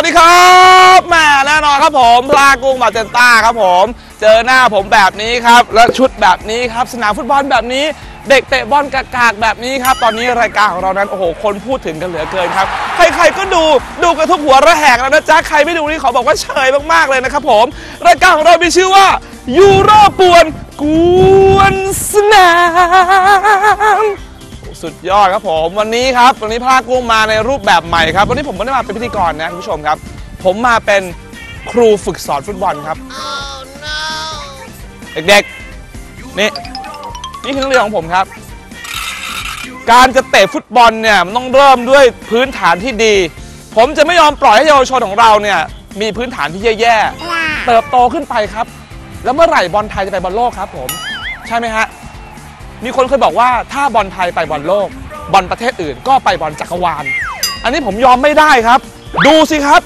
วัสดีครับแม่แน่นอนครับผมพลากุ้งมาเจนต้าครับผม เจอหน้าผมแบบนี้ครับ และชุดแบบนี้ครับ สนามฟุตบอลแบบนี้ เด็กเตะบอลกากๆแบบนี้ครับ ตอนนี้รายการของเรานั้น โอ้โห คนพูดถึงกันเหลือเกินครับ ใครๆก็ดู ดูกันทุกหัวระแหงแล้วนะจ๊ะ ใครไม่ดูนี่ขอบอกว่าเฉยมากๆเลยนะครับผม รายการของเรามีชื่อว่ายูโรป่วนกวนสนาม สุดยอดครับผม วันนี้ครับวันนี้พลากุ้งมาในรูปแบบใหม่ครับ วันนี้ผมไม่ได้มาเป็นพิธีกรนะคุณผู้ชมครับ ผมมาเป็นครูฝึกสอนฟุตบอลครับ เด็กๆ นี่นี่คือนักเรียนของผมครับ การจะเตะฟุตบอลเนี่ยมันต้องเริ่มด้วยพื้นฐานที่ดี ผมจะไม่ยอมปล่อยให้เยาวชนของเราเนี่ยมีพื้นฐานที่แย่ๆ เติบโตขึ้นไปครับ แล้วเมื่อไหร่บอลไทยจะไปบอลโลกครับผม ใช่ไหมฮะ มีคนเคยบอกว่าถ้าบอลไทยไปบอลโลก บอลประเทศอื่นก็ไปบอลจักรวาล อันนี้ผมยอมไม่ได้ครับ ดูสิครับ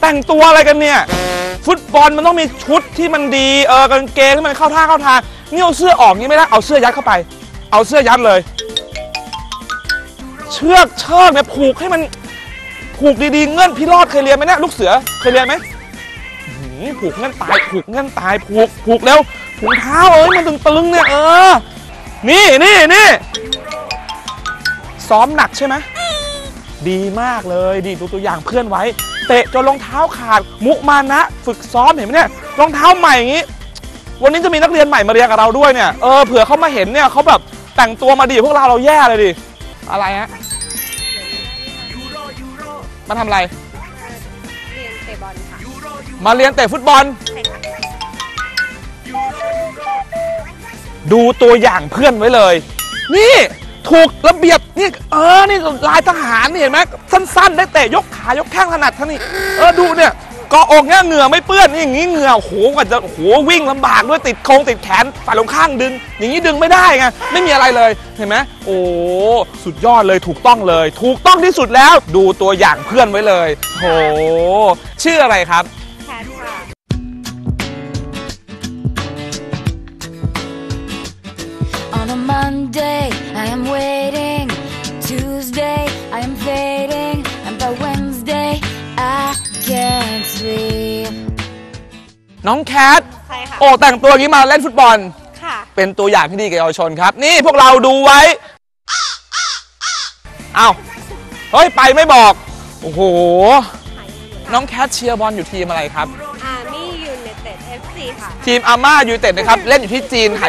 แต่งตัวอะไรกันเนี่ย ฟุตบอลมันต้องมีชุดที่มันดีเออกางเกงที่มันเข้าท่าเข้าทางนี่เอาเสื้อออกนี่ไม่ได้เอาเสื้อยัดเข้าไป เอาเสื้อยัดเลย เชือกเชือกเนี่ยผูกให้มันผูกดีๆเงื่อนพี่รอดเคยเรียนไหมเนี่ยลูกเสือเคยเรียนไหมหืมผูกเงื่อนตายผูกเงื่อนตายผูกผูกแล้ว ถุงเท้าเอ้ยมันตึงๆเนี่ยเออ นี่นี่นี่ซ้อมหนักใช่ไหมดีมากเลยดีดูตัวอย่างเพื่อนไว้ เตะจนรองเท้าขาด มุมานะ ฝึกซ้อมเห็นไหมเนี่ยรองเท้าใหม่อย่างนี้ วันนี้จะมีนักเรียนใหม่มาเรียนกับเราด้วยเนี่ยเออเผื่อเขามาเห็นเนี่ยเขาแบบแต่งตัวมาดีพวกเราเราแย่เลยดิอะไรฮะมาทำอะไร เรียนเตะบอลค่ะ มาเรียนเตะฟุตบอล ดูตัวอย่างเพื่อนไว้เลย นี่ถูกระเบียบนี่เออนี่ลายทหารนี่เห็นไหมสั้น ๆ ได้เตะยกขายกแข้งถนัดท่านี่เออดูเนี่ยกาะอกเนี่ยเหงื่อไม่เปื้อนนี่อย่างงี้เหงื่อโอ้โหกว่าจะโอ้โหวิ่งลำบากด้วยติดโครงติดแขนฝ่ายลงข้างดึง อย่างนี้ดึงไม่ได้ไงไม่มีอะไรเลยเห็นไหมโอ้สุดยอดเลยถูกต้องเลย ถูกต้องที่สุดแล้ว ดูตัวอย่างเพื่อนไว้เลยโหชื่ออะไรครับ Monday, I am waiting. Tuesday, I am fading. And by Wednesday, I can't sleep. น้องแคทใช่ค่ะโอ้แต่งตัวอย่างนี้มาเล่นฟุตบอล ค่ะ เป็นตัวอย่างที่ดีกับเยาวชนครับ นี่พวกเราดูไว้ เอา เฮ้ย ไปไม่บอก โอ้โห น้องแคทเชียร์บอลอยู่ทีมอะไรครับ อาร์มี่ยูไนเต็ดเอฟซีค่ะ ทีมอาม่ายูไนเต็ดนะครับ เล่นอยู่ที่จีนไห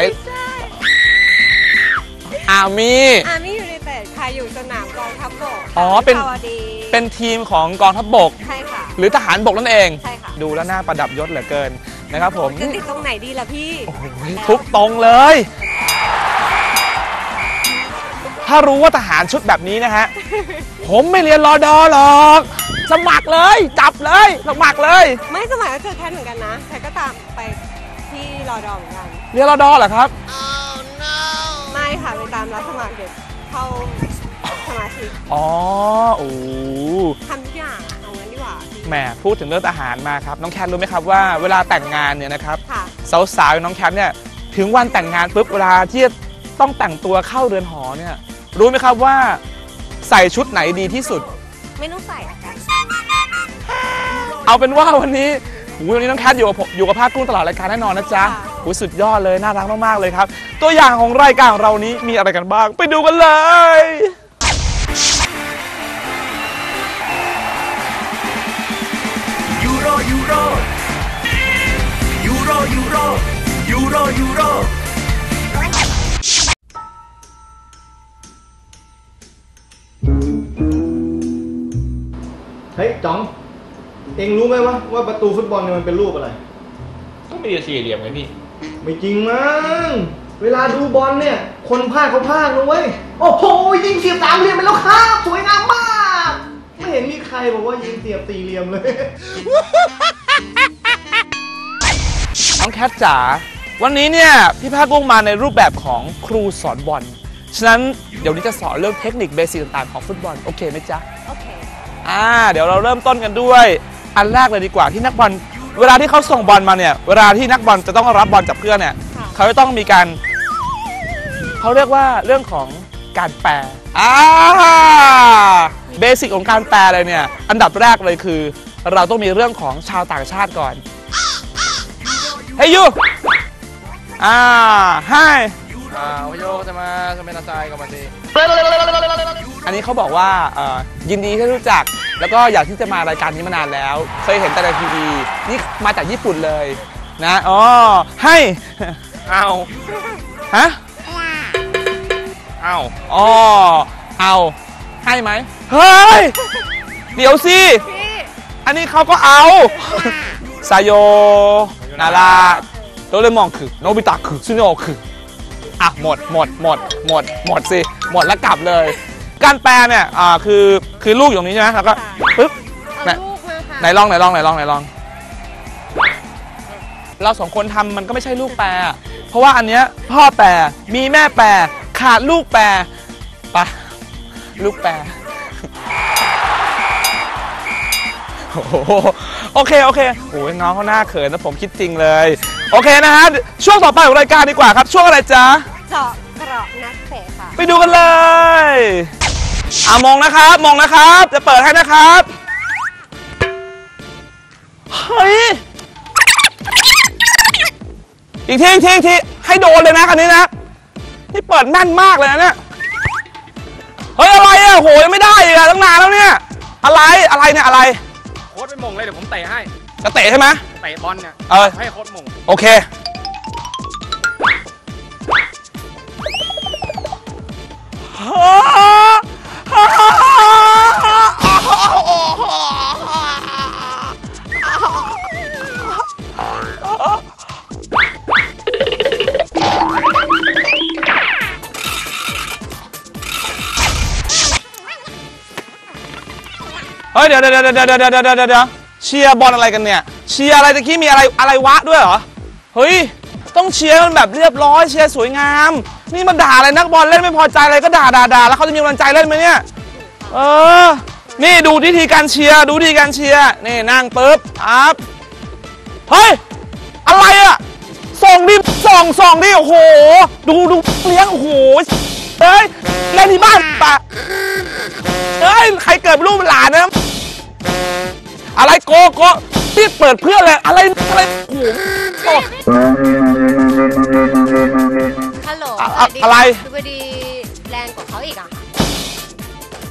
อามีอาร์มี่ยูไนเต็ดค่ะอยู่สนามกองทัพบกอ๋อเป็น วิภาวดีเป็นทีมของกองทัพบก ใช่ค่ะ หรือทหารบกนั่นเอง ใช่ค่ะ ดูแล้วน่าประดับยศเหลือเกินนะครับผม จะติดตรงไหนดีล่ะพี่ โอ้โหทุกตรงเลย ถ้ารู้ว่าทหารชุดแบบนี้นะฮะ ผมไม่เรียนรอดอหรอก สมัครเลย จับเลย สมัครเลย ไม่สมัยก็เจอแคทเหมือนกันนะแคทก็ตามไปที่รอดอเหมือนกัน เรียนรอดอเหรอครับไม่ ค่ะไปตามรับสมัครเด็กเข้าสมาชิกอ๋อโอ้ทำทุกอย่างอะเอางั้นดีกว่า แหมพูดถึงเรื่องทหารมาครับ น้องแคทรู้ไหมครับว่าเวลาแต่งงานเนี่ยนะครับค่ะ สาวๆอย่างน้องแคทเนี่ยถึงวันแต่งงานปุ๊บเวลาที่จะต้องแต่งตัวเข้าเรือนหอเนี่ยรู้ไหมครับว่าใส่ชุดไหนดีที่สุด ไม่ต้องใส่อะกันเอาเป็นว่าวันนี้หูวันนี้น้องแคทอยู่กับผมอยู่กับภาคกุ้งตลอดรายการแน่นอนนะจ๊ะ ค่ะ หูสุดยอดเลยน่ารักมากๆเลยครับ ตัวอย่างของรายการของเรานี้มีอะไรกันบ้าง ไปดูกันเลยยูโรยูโรยูโรยูโรยูโรยูโรเฮ้ยจ๋อง เองรู้ไหมวะว่าประตูฟุตบอลเนี่ยมันเป็นรูปอะไร ก็มีสี่เหลี่ยมไงพี่ ไม่จริงมั้ง เวลาดูบอลเนี่ย คนพากย์เขาพากย์นะเว้ย โอ้โห ยิงเสียบสามเหลี่ยมไปแล้วครับ สวยงามมาก ไม่เห็นมีใครบอกว่ายิงเสียบสี่เหลี่ยมเลย น้องแคทจ๋า วันนี้เนี่ยพี่ภาคกุ้งมาในรูปแบบของครูสอนบอล ฉะนั้นเดี๋ยวนี้จะสอนเรื่องเทคนิคเบสิกต่างๆของฟุตบอล โอเคไหมจ๊ะ โอเค อ่า เดี๋ยวเราเริ่มต้นกันด้วย อันแรกเลยดีกว่าที่นักบอล เวลาที่เขาส่งบอลมาเนี่ยเวลาที่นักบอลจะต้องรับบอลจากเพื่อนเนี่ยค่ะ เขาจะต้องมีการเขาเรียกว่าเรื่องของการแปลอ่าเบสิกของการแปลเลยเนี่ยอันดับแรกเลยคือ เราต้องมีเรื่องของชาวต่างชาติก่อนเฮ้ยยูอ่าให้ อ่าโอโยจะมาจะเป็นอาจารย์กับมันดีอันนี้เขาบอกว่าเอ่อยินดีที่รู้จัก แล้วก็อยากที่จะมารายการนี้มานานแล้ว เคยเห็นแต่ในทีวีนี่มาจากญี่ปุ่นเลยนะอ๋อให้เอาฮะเอาอ๋อเอาให้ไหมเฮ้ยเดี๋ยวสิพี่อันนี้เขาก็เอาซาโยนาราโดเรมอนคือโนบิตะคือซุโนะคือ อะหมดหมดหมดหมดหมดสิ หมดแล้วกลับเลย การแปลเนี่ยอ่าคือคือลูกอยู่ตรงนี้ใช่ไหมแล้วก็ปึ๊บเอาไหนลูกมาค่ะไหนลองไหนลองไหนลองไหนลอง เราสองคนทำมันก็ไม่ใช่ลูกแปรอะเพราะว่าอันเนี้ยพ่อแปรมีแม่แปรขาดลูกแปรไปะลูกแปรโอ้โหโอเคโอเคโอ้ยน้องเขาหน้าเขินนะผมคิดจริงเลย โอเคนะฮะ ช่วงต่อไปของรายการดีกว่าครับ ช่วงอะไรจ๊ะ เจาะเกราะนักเตะค่ะ ไปดูกันเลยอะมองนะครับ มองนะครับ จะเปิดให้นะครับ เฮ้ย อีกทีอีกทีอีกทีให้โดนเลยนะคันนี้นะ นี่เปิดแน่นมากเลยนะเนี่ย เฮ้ย อะไรอะโหยังไม่ได้อีกอะตั้งนานแล้วเนี่ย อะไร อะไรเนี่ย อะไร โค้ดไปมงเลยเดี๋ยวผมเตะให้ จะเตะใช่ไหม เตะบอลเนี่ยให้โคตรหมงโอเค เฮ้ยเดี๋ยวเดี๋ยวเดี๋ยวเดี๋ยวเดี๋ยวเดี๋ยวเชียร์บอลอะไรกันเนี่ย เชียร์อะไรตะกี้มีอะไรอะไรวะด้วยเหรอ เฮ้ย ต้องเชียร์มันแบบเรียบร้อยเชียร์สวยงาม นี่มันด่าอะไรนักบอลเล่นไม่พอใจอะไรก็ด่าด่าด่าแล้วเขาจะมีกำลังใจเล่นไหมเนี่ย เออ นี่ดูวิธีการเชียร์ดูวิธีการเชียร์นี่นั่งปุ๊บครับเฮ้ย อะไรอะส่งดิส่องส่องดิโอ้โห ดูดูเลี้ยงโอ้โหเฮ้ยเล่นที่บ้านปะเฮ้ยใครเกิดเป็นลูกเป็นหลานนะอะไรโกโก ที่เปิดเพื่อนเลยอะไรอะไรโอ้โหโอ้ฮัลโหลอะสวัสดีอะไรดูดีแรงกว่าเขาอีกอะ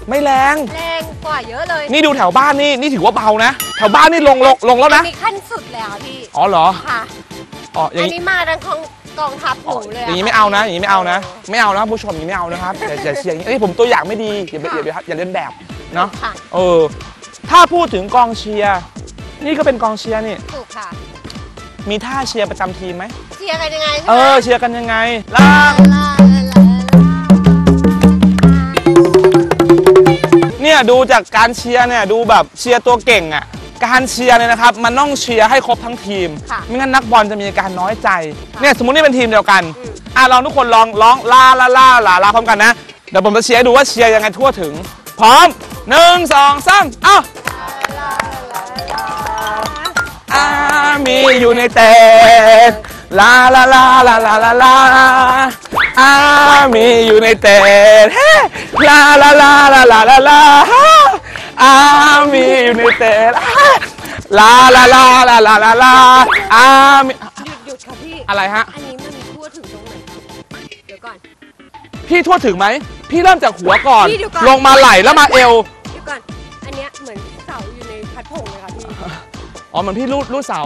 ไม่แรง แรงกว่าเยอะเลยนี่ดูแถวบ้านนี่นี่ถือว่าเบานะแถวบ้านนี่ลงลงลงแล้วนะอัมีขั้นสุดเลยอะพี่ อ๋อเหรอค่ะอ๋ออย่าอังนนี้นี้มาดังของกองทัพหนูเลยอย่างนี้ไม่เอานะอย่างนี้ไม่เอานะ ไม่เอานะผู้ชมอย่างนี้ไม่เอานะครับอย่าอย่าเชียร์อย่างนี้เอ้ยผมตัวอย่างไม่ดีอย่าไปอย่าอย่าอย่าเล่นแบบเนาะ ค่ะ เออ ถ้าพูดถึงกองเชียร์ นี่ก็เป็นกองเชียร์นี่ ถูกค่ะ มีท่าเชียร์ประจำทีมไหม เชียร์กันยังไงใช่เอไหมอ เชียร์กันยังไงล่าลาลาลาลาเนี่ยดูจากการเชียร์เนี่ยดูแบบเชียร์ตัวเก่งอะการเชียร์เนี่ยนะครับมันต้องเชียร์ให้ครบทั้งทีม ค่ะไม่งั้นนักบอลจะมีอาการน้อยใจค่ะเนี่ยสมมุตินี่เป็นทีมเดียวกันอืม อะลองทุกคนลองร้องลาลาลาลาลาพร้อมกันนะเดี๋ยวผมจะเชียร์ให้ดูว่าเชียร์ยังไงทั่วถึง พร้อมหนึ่งสองสามเอ้าอา มีอยู่ในเตดลาลาลาลาลาลาลาอามีอยู่ในเตดเฮ้ลาลาลาลาลาลาลาอามีอยู่ในเตดลาลาลาลาลาลาลาอามีหยุดหยุดค่ะพี่ อะไรฮะ อันนี้มันทั่วถึงตรงไหนครับเดี๋ยวก่อน พี่ทั่วถึงไหม พี่เริ่มจากหัวก่อน พี่เดี๋ยวก่อน ลงมาไหล่แล้วมาเอว เดี๋ยวก่อน อันเนี้ยเหมือนเสาอยู่ในพัดผงเลยค่ะพี่ อ๋อเหมือนพี่รูดรูดเสา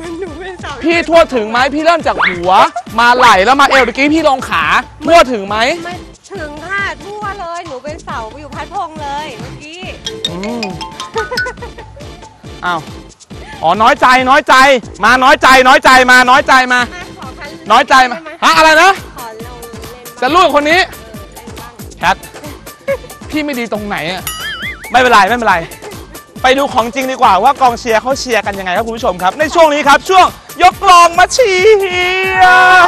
มันหนูเป็นเสาพี่ทั่วถึงไหมพี่เริ่มจากหัว มาไหล่แล้วมาเอวเมื่อกี้พี่ลงขาทั่วถึงไหมไม่ถึงค่ะทั่วเลย หนูเป็นเสาอยู่พัดพงเลยเมื่อกี้ อืมอ้าวอ๋อน้อยใจน้อยใจ มาน้อยใจน้อยใจมาน้อยใจมา มาขอคันน้อยใจมาได้ไหฮะอะไรนะขอลงเล่นบ้างจะลูกคนนี้เออเล่นบ้างแคทพี่ไม่ดีตรงไหนอะไม่เป็นไรไม่เป็นไร ไปดูของจริงดีกว่าว่ากองเชียร์เขาเชียร์กันยังไงครับคุณผู้ชมครับ ในช่วงนี้ครับช่วงยกกลองมาเชียร์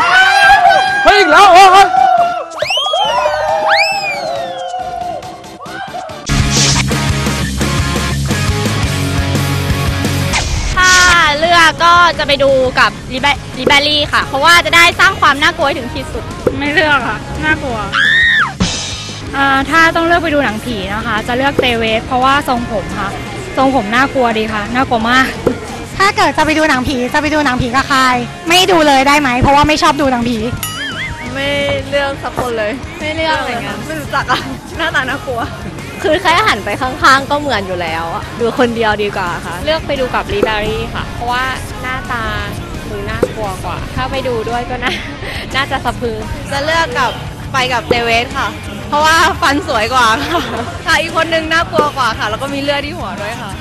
เฮ้ยอีกแล้วโอ้ยถ้าเลือกก็จะไปดูกับลิเบลิเบรี่ค่ะ เพราะว่าจะได้สร้างความน่ากลัวให้ถึงที่สุด ไม่เลือกค่ะน่ากลัวอ่าถ้าต้องเลือกไปดูหนังผีนะคะ จะเลือกเตเวสเพราะว่าทรงผมค่ะ ทรงผมน่ากลัวดีค่ะ น่ากลัวมาก ถ้าเกิดจะไปดูหนังผีจะไปดูหนังผีกับใครไม่ดูเลยได้ไหม เพราะว่าไม่ชอบดูหนังผี ไม่เลือกสักคนเลย ไม่เลือกอะไรเงี้ยไม่รู้จักอะหน้าตาน่ากลัว คือแค่หันไปข้างๆ ก็เหมือนอยู่แล้วอะดูคนเดียวดีกว่าค่ะ เลือกไปดูกับลีบารี่ค่ะ เพราะว่าหน้าตาดูน่ากลัวกว่า ถ้าไปดูด้วยก็น่าน่าจะสะพรึงจะเลือกกับไปกับเดเวสค่ะ เพราะว่าฟันสวยกว่าค่ะค่ะอีกคนนึงน่ากลัวกว่าค่ะ แล้วก็มีเลือดที่หัวด้วยค่ะ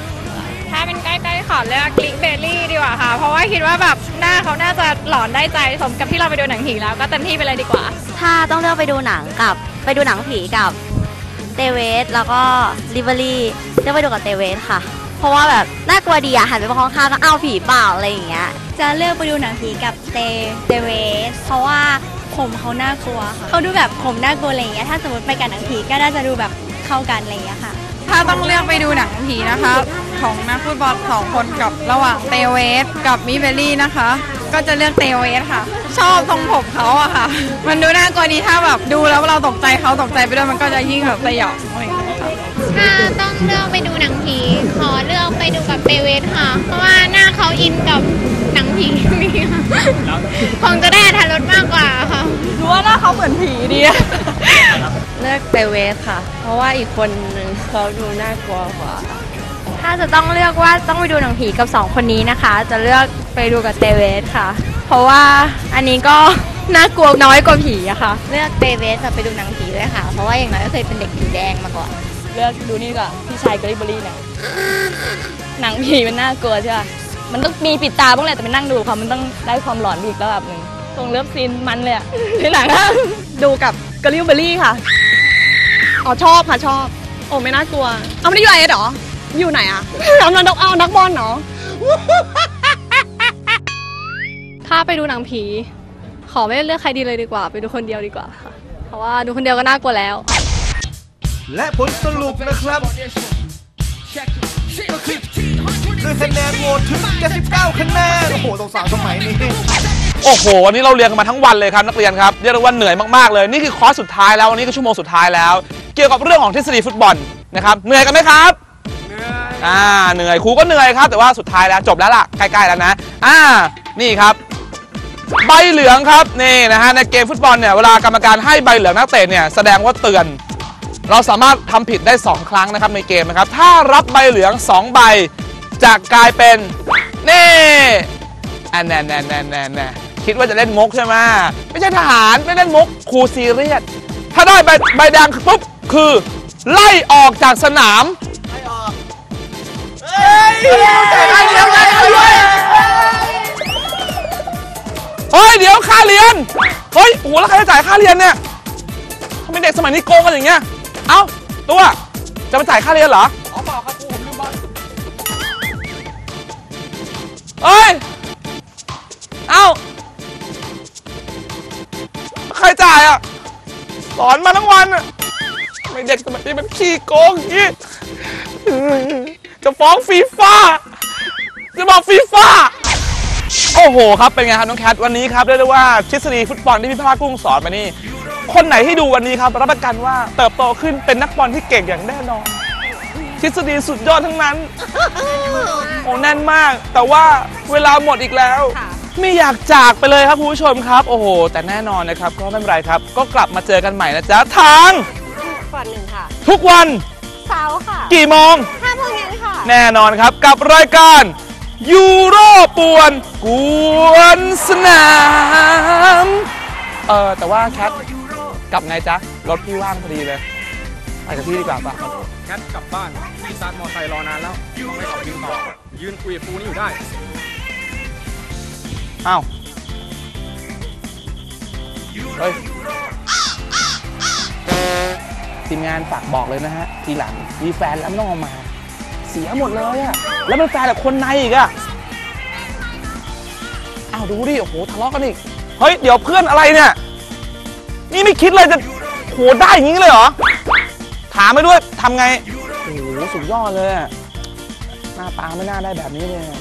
ถ้าเป็นใกล้ๆขอเลือกลิงเบลลี่ดีกว่าค่ะ เพราะว่าคิดว่าแบบหน้าเขาน่าจะหลอนได้ใจสมกับที่เราไปดูหนังผีแล้วก็เต็มที่ไปเลยดีกว่า ถ้าต้องเลือกไปดูหนังกับไปดูหนังผีกับเตเวสแล้วก็ลิเวอรี่เลือกไปดูกับเตเวสค่ะ เพราะว่าแบบน่ากลัวดีอะหันไปมองข้างๆแล้วอ้าวผีเปล่าอะไรอย่างเงี้ยจะเลือกไปดูหนังผีกับเตเตเวสเพราะว่า ผมเขาน่ากลัวค่ะเขาดูแบบผมน่ากลัวอะไรอย่างเงี้ยถ้าสมมติไปกันหนังผีก็น่าจะดูแบบเข้ากันอะไรอย่างเงี้ยค่ะ ถ้าต้องเลือกไปดูหนังผีนะคะ ของนักฟุตบอลสองคนกับระหว่างเตเวสกับมิเบลลี่นะคะ ก็จะเลือกเตเวสค่ะ ชอบทรงผมเขาอะค่ะ มันดูน่ากลัวดีถ้าแบบดูแล้วเราตกใจเขาตกใจไปด้วยมันก็จะยิ่งแบบสยองอะไรองเงี้ย ถ้าต้องเลือกไปดูหนังผี ขอเลือกไปดูกับเตเวสค่ะ เพราะว่าหน้าเขาอินกับหนังผีนี่ค่ะคงจะได้อรรถรสมากกว่าค่ะ รู้ว่าหน้าเขาเหมือนผีดีเลือกเตเวสค่ะ เพราะว่าอีกคนนึงเขาดูน่ากลัวกว่า ถ้าจะต้องเลือกว่าต้องไปดูหนังผีกับสองคนนี้นะคะ จะเลือกไปดูกับเตเวสค่ะ เพราะว่าอันนี้ก็น่ากลัวน้อยกว่าผีอะค่ะ เลือกเตเวสไปดูหนังผีด้วยค่ะ เพราะว่าอย่างน้อยก็เคยเป็นเด็กผีแดงมาก่อน เลือกดูนี่ดีกว่าพี่ชายกริบเบอรี่เนี่ยหนังผีมันน่ากลัวใช่ป่ะมันต้องมีปิดตาบ้างแหละแต่ไปนั่งดูค่ะมันต้องได้ความหลอนอีกระดับหนึ่งตรงเลิฟซีนมันเลยอะในหนังอะดูกับกริบเบอรี่ค่ะอ๋อชอบค่ะชอบ โอ้ไม่น่ากลัว เอาไม่ได้อยู่ไอเอสเหรอ อยู่ไหนอะเอานักเอานักบอลเหรอถ้าไปดูหนังผี ขอไม่เลือกใครดีเลยดีกว่า ไปดูคนเดียวดีกว่าค่ะ เพราะว่าดูคนเดียวก็น่ากลัวแล้ว และผลสรุปนะครับก็คือคือคะแนนโหวตถึง79คะแนนโอ้โหสงสารสมัยนี้โอ้โหวันนี้เราเรียนกันมาทั้งวันเลยครับนักเรียนครับเรียกได้ว่าเหนื่อยมากๆเลยนี่คือคอร์สสุดท้ายแล้ววันนี้คือชั่วโมงสุดท้ายแล้ว เกี่ยวกับเรื่องของทฤษฎีฟุตบอลนะครับเหนื่อยกันไหมครับอ่าเหนื่อยครูก็เหนื่อยครับแต่ว่าสุดท้ายแล้วจบแล้วล่ะใกล้ๆแล้วนะอ่านี่ครับ ใบเหลืองครับนี่นะฮะในเกมฟุตบอลเนี่ยเวลากรรมการให้ใบเหลืองนักเตะเนี่ยแสดงว่าเตือน เราสามารถทำผิดได้ 2 ครั้งนะครับในเกมนะครับ ถ้ารับใบเหลือง 2 ใบจะกลายเป็น นี่อันแน่แน่แน่แน่แน่คิดว่าจะเล่นมุกใช่ไหมไม่ใช่ทหารไม่เล่นมุกครูซีเรียสถ้าได้ใบใบแดงปุ๊บคือ ไล่ออกจากสนามเฮ้ยเดี๋ยวค่าเรียนเฮ้ยเดี๋ยวค่าเรียนเฮ้ยโอ้โหแล้วใครจะจ่ายค่าเรียนเนี่ยทำไมเด็กสมัยนี้โกงกันอย่างเงี้ย เอ้า ตัว จะมาจ่ายค่าเรียนเหรอ อ๋อเปล่าครับครูผมลืมบอลเฮ้ย เอ้า ใครจ่ายอะ สอนมาทั้งวันอะทำไมเด็กสมัยนี้มันขี้โกงอย่างงี้จะฟ้องฟีฟ่าจะบอกฟีฟ่าโอ้โหครับ เป็นไงครับ น้องแคท วันนี้ครับเรียกได้ว่าทฤษฎีฟุตบอลที่พี่ภาคกุ้งสอนมานี่ คนไหนที่ดูวันนี้ครับ รับประกันว่าเติบโตขึ้นเป็นนักบอลที่เก่งอย่างแน่นอน ทฤษฎีสุดยอดทั้งนั้น โอ้แน่นมาก แต่ว่าเวลาหมดอีกแล้ว ไม่อยากจากไปเลยครับคุณผู้ชมครับ โอ้โห แต่แน่นอนนะครับ ก็ไม่เป็นไรครับ ก็กลับมาเจอกันใหม่นะจ๊ะทางฝันหนึ่งค่ะ ทุกวันเสาร์ค่ะกี่โมง ห้าโมงเย็นค่ะ แน่นอนครับกับรายการยูโรป่วนกวนสนาม เออแต่ว่าแคท กลับไงจ๊ะ รถพี่ว่างพอดีเลย ไปกับพี่ดีกว่าป่ะครับแคทกลับบ้านพี่สตาร์ทมอไซค์รอนานแล้วต้องไม่ออกยืนต่อ ยืนคุยกับครูนี่อยู่ได้ อ้าว เฮ้ย ทีมงานฝากบอกเลยนะฮะ ทีหลังมีแฟนแล้วไม่ต้องเอามา เสียหมดเลยอะแล้วเป็นแฟนแบบคนในอีกอะอ้าวดูดิ โอ้โหทะเลาะกันอีก เฮ้ย เดี๋ยวเพื่อนอะไรเนี่ย นี่ไม่คิดเลยจะโหได้อย่างนี้เลยเหรอ ถามไปด้วยทำไง โอ้โหสุดยอดเลยอะหน้าตาไม่น่าได้แบบนี้เลยอะ